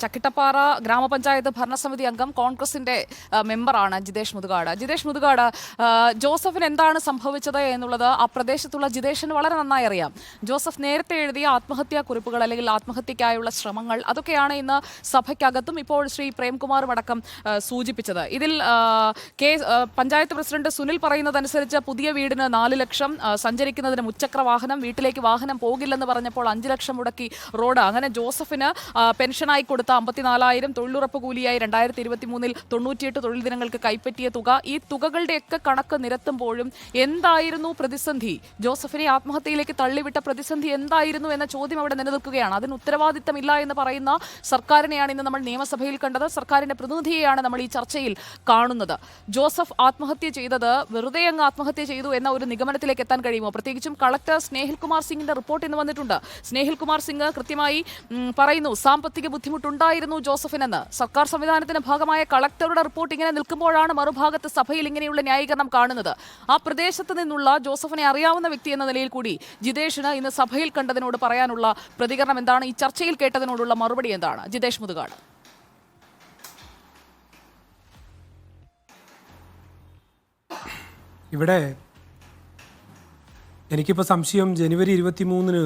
ചക്കിട്ടപ്പാറ ഗ്രാമപഞ്ചായത്ത് ഭരണസമിതി അംഗം കോൺഗ്രസിന്റെ മെമ്പറാണ് ജിതേഷ് മുതുകാട്. ജിതേഷ് മുതുകാട് ജോസഫിന് എന്താണ് സംഭവിച്ചത് എന്നുള്ളത് ആ പ്രദേശത്തുള്ള ജിതേഷിന് വളരെ നന്നായി അറിയാം. ജോസഫ് നേരത്തെ എഴുതിയ ആത്മഹത്യാ കുറിപ്പുകൾ അല്ലെങ്കിൽ ആത്മഹത്യക്കായുള്ള ശ്രമങ്ങൾ അതൊക്കെയാണ് ഇന്ന് സഭയ്ക്കകത്തും ഇപ്പോൾ ശ്രീ പ്രേംകുമാറും അടക്കം സൂചിപ്പിച്ചത്. ഇതിൽ കെ പഞ്ചായത്ത് പ്രസിഡന്റ് സുനിൽ പറയുന്നതനുസരിച്ച് പുതിയ വീടിന് നാല് ലക്ഷം സഞ്ചരിക്കുന്നതിന് മുച്ചക്ര വാഹനം വീട്ടിലേക്ക് വാഹനം പോകില്ലെന്ന് പറഞ്ഞപ്പോൾ അഞ്ച് ലക്ഷം മുടക്കി റോഡ്. അങ്ങനെ ജോസഫിന് പെൻഷനായി കൊടുത്ത അമ്പത്തിനാലായിരം തൊഴിലുറപ്പ് കൂലിയായി രണ്ടായിരത്തി ഇരുപത്തി മൂന്നിൽ തൊണ്ണൂറ്റിയെട്ട് തൊഴിൽ ദിനങ്ങൾക്ക് കൈപ്പറ്റിയ തുക. ഈ തുകകളുടെയൊക്കെ കണക്ക് നിരത്തുമ്പോഴും എന്തായിരുന്നു പ്രതിസന്ധി? ജോസഫിനെ ആത്മഹത്യയിലേക്ക് തള്ളിവിട്ട പ്രതിസന്ധി എന്തായിരുന്നു എന്ന ചോദ്യം അവിടെ നിലനിൽക്കുകയാണ്. അതിന് ഉത്തരവാദിത്തമില്ല എന്ന് പറയുന്ന സർക്കാരിനെയാണ് ഇന്ന് നമ്മൾ നിയമസഭയിൽ കണ്ടത്. സർക്കാരിന്റെ പ്രതിനിധിയെയാണ് നമ്മൾ ഈ ചർച്ചയിൽ കാണുന്നത്. ജോസഫ് ആത്മഹത്യ ചെയ്തത് വെറുതെ അങ്ങ് ആത്മഹത്യ ചെയ്തു എന്ന ഒരു നിഗമനത്തിലേക്ക് എത്താൻ കഴിയുമോ? പ്രത്യേകിച്ചും കളക്ടർ സ്നേഹിൽ കുമാർ സിംഗിന്റെ റിപ്പോർട്ട് ഇന്ന് വന്നിട്ടുണ്ട്. സ്നേഹിൽ കുമാർ സിംഗ് കൃത്യമായി പറയുന്നു സാമ്പത്തിക ബുദ്ധിമുട്ടുണ്ടായിരുന്നു ജോസഫിനെന്ന്. സർക്കാർ സംവിധാനത്തിന്റെ ഭാഗമായ കളക്ടറുടെ റിപ്പോർട്ട് ഇങ്ങനെ നിൽക്കുമ്പോഴാണ് മറുഭാഗത്ത് സഭയിൽ ഇങ്ങനെയുള്ള ന്യായീകരണം കാണുന്നത്. ആ പ്രദേശത്ത് നിന്നുള്ള ജോസഫിനെ അറിയാവുന്ന വ്യക്തി എന്ന നിലയിൽ കൂടി ജിതേഷിന് ഇന്ന് സഭയിൽ കണ്ടതിനോട് പറയാനുള്ള പ്രതികരണം എന്താണ്? ഈ ചർച്ചയിൽ കേട്ടതിനോടുള്ള മറുപടി എന്താണ്? ജിതേഷ് മുതുകാട്. ഇവിടെ എനിക്കിപ്പോൾ സംശയം ജനുവരി ഇരുപത്തി മൂന്നിന്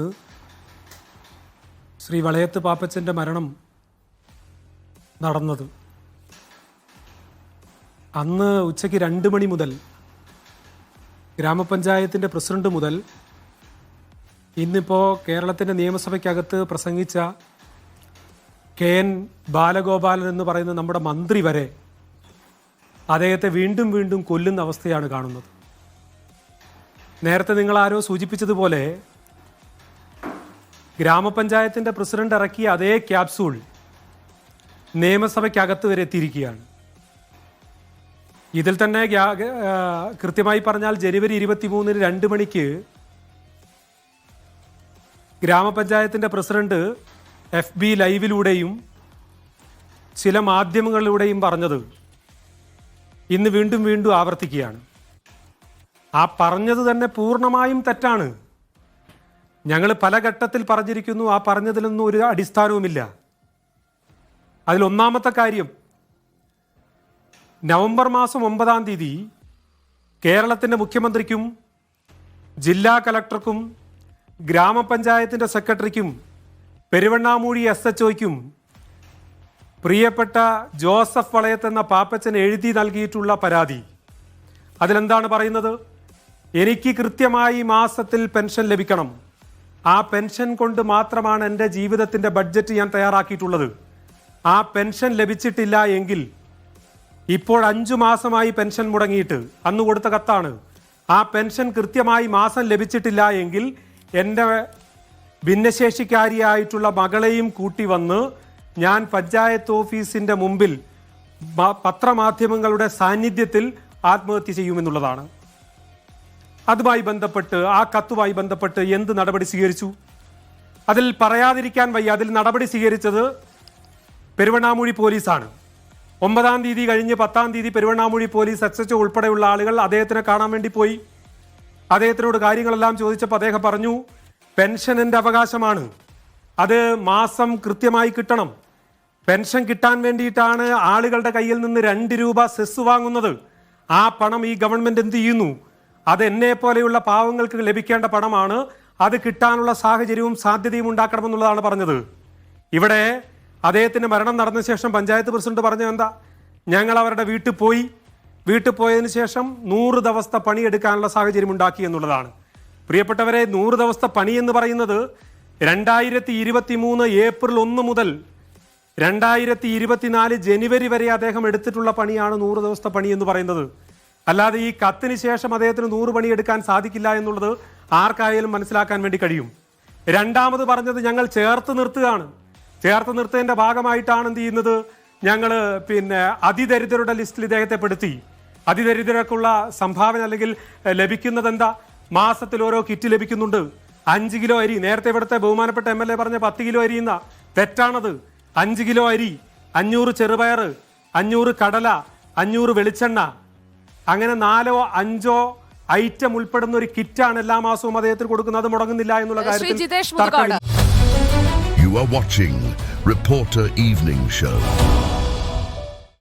ശ്രീ വളയത്ത് പാപ്പച്ചന്റെ മരണം നടന്നത്. അന്ന് ഉച്ചയ്ക്ക് രണ്ട് മണി മുതൽ ഗ്രാമപഞ്ചായത്തിന്റെ പ്രസിഡന്റ് മുതൽ ഇന്നിപ്പോൾ കേരളത്തിന്റെ നിയമസഭയ്ക്കകത്ത് പ്രസംഗിച്ച കെ എൻ ബാലഗോപാലൻ എന്ന് പറയുന്ന നമ്മുടെ മന്ത്രി വരെ അദ്ദേഹത്തെ വീണ്ടും വീണ്ടും കൊല്ലുന്ന അവസ്ഥയാണ് കാണുന്നത്. നേരത്തെ നിങ്ങൾ ആരോ സൂചിപ്പിച്ചതുപോലെ ഗ്രാമപഞ്ചായത്തിന്റെ പ്രസിഡന്റ് ഇറക്കിയ അതേ ക്യാപ്സൂൾ നിയമസഭയ്ക്കകത്ത് വരെ എത്തിയിരിക്കുകയാണ്. ഇതിൽ തന്നെ കൃത്യമായി പറഞ്ഞാൽ ജനുവരി ഇരുപത്തി മൂന്നിന് രണ്ട് മണിക്ക് ഗ്രാമപഞ്ചായത്തിന്റെ പ്രസിഡന്റ് എഫ് ബി ലൈവിലൂടെയും ചില മാധ്യമങ്ങളിലൂടെയും പറഞ്ഞത് ഇന്ന് വീണ്ടും വീണ്ടും ആവർത്തിക്കുകയാണ്. ആ പറഞ്ഞത് തന്നെ പൂർണമായും തെറ്റാണ്. ഞങ്ങൾ പല ഘട്ടത്തിൽ പറഞ്ഞിരിക്കുന്നു ആ പറഞ്ഞതിലൊന്നും ഒരു അടിസ്ഥാനവുമില്ല. അതിൽ ഒന്നാമത്തെ കാര്യം നവംബർ മാസം ഒമ്പതാം തീയതി കേരളത്തിന്റെ മുഖ്യമന്ത്രിക്കും ജില്ലാ കലക്ടർക്കും ഗ്രാമപഞ്ചായത്തിന്റെ സെക്രട്ടറിക്കും പെരുവണ്ണാമൂഴി എസ് എച്ച് ഒയ്ക്കും പ്രിയപ്പെട്ട ജോസഫ് വളയത്ത് എന്ന എഴുതി നൽകിയിട്ടുള്ള പരാതി. അതിലെന്താണ് പറയുന്നത്? എനിക്ക് കൃത്യമായി മാസത്തിൽ പെൻഷൻ ലഭിക്കണം. ആ പെൻഷൻ കൊണ്ട് മാത്രമാണ് എന്റെ ജീവിതത്തിന്റെ ബഡ്ജറ്റ് ഞാൻ തയ്യാറാക്കിയിട്ടുള്ളത്. ആ പെൻഷൻ ലഭിച്ചിട്ടില്ല എങ്കിൽ ഇപ്പോൾ അഞ്ചു മാസമായി പെൻഷൻ മുടങ്ങിയിട്ട് അന്ന് കൊടുത്ത കത്താണ്. ആ പെൻഷൻ കൃത്യമായി മാസം ലഭിച്ചിട്ടില്ല എങ്കിൽ എന്റെ ഭിന്നശേഷിക്കാരിയായിട്ടുള്ള മകളെയും കൂട്ടി വന്ന് ഞാൻ പഞ്ചായത്ത് ഓഫീസിന്റെ മുമ്പിൽ പത്രമാധ്യമങ്ങളുടെ സാന്നിധ്യത്തിൽ ആത്മഹത്യ ചെയ്യുമെന്നുള്ളതാണ്. അതുമായി ബന്ധപ്പെട്ട് ആ കത്തുമായി ബന്ധപ്പെട്ട് എന്ത് നടപടി സ്വീകരിച്ചു? അതിൽ പറയാതിരിക്കാൻ വയ്യ. അതിൽ നടപടി സ്വീകരിച്ചത് പെരുവണ്ണാമൂഴി പോലീസാണ്. ഒമ്പതാം തീയതി കഴിഞ്ഞ് പത്താം തീയതി പെരുവണ്ണാമൂഴി പോലീസ് എസ് എച്ച് ഉൾപ്പെടെയുള്ള ആളുകൾ അദ്ദേഹത്തിനെ കാണാൻ വേണ്ടി പോയി. അദ്ദേഹത്തിനോട് കാര്യങ്ങളെല്ലാം ചോദിച്ചപ്പോൾ അദ്ദേഹം പറഞ്ഞു പെൻഷൻ എന്റെ അവകാശമാണ്. അത് മാസം കൃത്യമായി കിട്ടണം. പെൻഷൻ കിട്ടാൻ വേണ്ടിയിട്ടാണ് ആളുകളുടെ കയ്യിൽ നിന്ന് രണ്ട് രൂപ സെസ് വാങ്ങുന്നത്. ആ പണം ഈ ഗവൺമെന്റ് എന്ത് ചെയ്യുന്നു? അത് എന്നെ പോലെയുള്ള പാവങ്ങൾക്ക് ലഭിക്കേണ്ട പണമാണ്. അത് കിട്ടാനുള്ള സാഹചര്യവും സാധ്യതയും ഉണ്ടാക്കണമെന്നുള്ളതാണ് പറഞ്ഞത്. ഇവിടെ അദ്ദേഹത്തിന്റെ മരണം നടന്ന ശേഷം പഞ്ചായത്ത് പ്രസിഡന്റ് പറഞ്ഞു എന്താ? ഞങ്ങൾ അവരുടെ വീട്ടിൽ പോയി. വീട്ടിൽ പോയതിനു ശേഷം നൂറ് ദിവസത്തെ പണിയെടുക്കാനുള്ള സാഹചര്യം ഉണ്ടാക്കി എന്നുള്ളതാണ്. പ്രിയപ്പെട്ടവരെ നൂറ് ദിവസത്തെ പണി എന്ന് പറയുന്നത് രണ്ടായിരത്തി ഇരുപത്തി മൂന്ന് ഏപ്രിൽ ഒന്ന് മുതൽ രണ്ടായിരത്തി ഇരുപത്തിനാല് ജനുവരി വരെ അദ്ദേഹം എടുത്തിട്ടുള്ള പണിയാണ് നൂറ് ദിവസത്തെ പണി എന്ന് പറയുന്നത്. അല്ലാതെ ഈ കത്തിന് ശേഷം അദ്ദേഹത്തിന് നൂറ് പണി എടുക്കാൻ സാധിക്കില്ല എന്നുള്ളത് ആർക്കായാലും മനസ്സിലാക്കാൻ വേണ്ടി കഴിയും. രണ്ടാമത് പറഞ്ഞത് ഞങ്ങൾ ചേർത്ത് നിർത്തുകയാണ്. ചേർത്ത് നിർത്തതിന്റെ ഭാഗമായിട്ടാണ് എന്ത് ചെയ്യുന്നത്? ഞങ്ങൾ പിന്നെ അതിദരിദ്രരുടെ ലിസ്റ്റിൽ ഇദ്ദേഹത്തെ പെടുത്തി. അതിദരിദ്രർക്കുള്ള സംഭാവന അല്ലെങ്കിൽ ലഭിക്കുന്നത് എന്താ? മാസത്തിൽ ഓരോ കിറ്റ് ലഭിക്കുന്നുണ്ട്. അഞ്ച് കിലോ അരി. നേരത്തെ ഇവിടുത്തെ ബഹുമാനപ്പെട്ട എം എൽ എ പറഞ്ഞ പത്ത് കിലോ അരി എന്ന? തെറ്റാണത്. അഞ്ച് കിലോ അരി അഞ്ഞൂറ് ചെറുപയർ അഞ്ഞൂറ് കടല അഞ്ഞൂറ് വെളിച്ചെണ്ണ. അങ്ങനെ നാലോ അഞ്ചോ ഐറ്റം ഉൾപ്പെടുന്ന ഒരു കിറ്റാണ് എല്ലാ മാസവും അദ്ദേഹത്തിന് കൊടുക്കുന്നത്. അത് മുടങ്ങുന്നില്ല എന്നുള്ള കാര്യത്തിൽ You are watching Reporter Evening Show.